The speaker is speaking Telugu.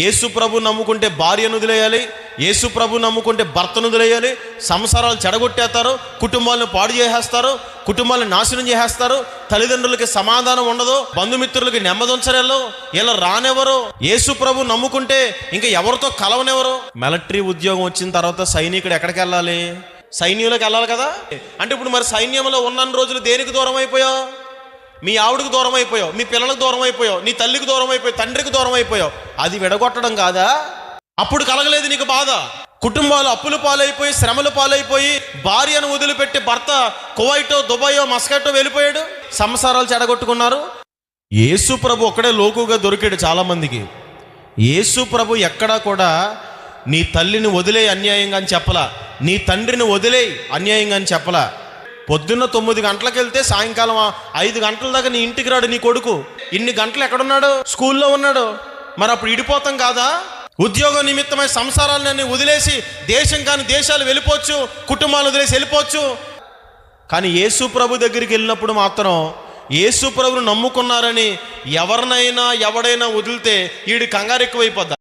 యేసు ప్రభు నమ్ముకుంటే భార్యను వదిలేయాలి యేసు ప్రభు నమ్ముకుంటే భర్తను వదిలేయాలి సంసారాలు చెడగొట్టేస్తారు కుటుంబాలను పాడు చేసేస్తారు కుటుంబాలను నాశనం చేసేస్తారు తల్లిదండ్రులకి సమాధానం ఉండదు బంధుమిత్రులకి నెమ్మది ఇలా రానెవరు? యేసు ప్రభు నమ్ముకుంటే ఇంకా ఎవరితో కలవనెవరు? మిలిటరీ ఉద్యోగం వచ్చిన తర్వాత సైనికుడు ఎక్కడికి వెళ్ళాలి? సైన్యంలోకి వెళ్ళాలి కదా? అంటే ఇప్పుడు మరి సైన్యంలో ఉన్న రోజులు దేనికి దూరం అయిపోయావు? మీ ఆవిడకు దూరం అయిపోయావు మీ పిల్లలకు దూరం అయిపోయావు నీ తల్లికి దూరం అయిపోయావు తండ్రికి దూరం అయిపోయావు. అది విడగొట్టడం కాదా? అప్పుడు కలగలేదు నీకు బాధ? కుటుంబాలు అప్పులు పాలైపోయి శ్రమలు పాలైపోయి భార్యను వదిలిపెట్టి భర్త కువైటో దుబాయో మస్కటో వెళ్ళిపోయాడు? సంసారాలు చెడగొట్టుకున్నారు? యేసు ప్రభు ఒక్కడే లోకుగా దొరికాడు చాలామందికి. యేసు ప్రభు ఎక్కడా కూడా నీ తల్లిని వదిలే అన్యాయంగా అని చెప్పలా. నీ తండ్రిని వదిలే అన్యాయంగా అని చెప్పలా. పొద్దున్న తొమ్మిది గంటలకు వెళ్తే సాయంకాలం ఐదు గంటల దాకా నీ ఇంటికి రాడు నీ కొడుకు. ఇన్ని గంటలు ఎక్కడున్నాడు? స్కూల్లో ఉన్నాడు. మరి అప్పుడు ఇడిపోతాం కాదా? ఉద్యోగ నిమిత్తమై సంసారాలన్నీ వదిలేసి దేశం కాని దేశాలు వెళ్ళిపోవచ్చు కుటుంబాలు వదిలేసి వెళ్ళిపోవచ్చు. కానీ యేసు ప్రభు దగ్గరికి వెళ్ళినప్పుడు మాత్రం యేసు ప్రభును నమ్ముకున్నారని ఎవరినైనా ఎవడైనా వదిలితే వీడి కంగారు ఎక్కువైపోద్దా.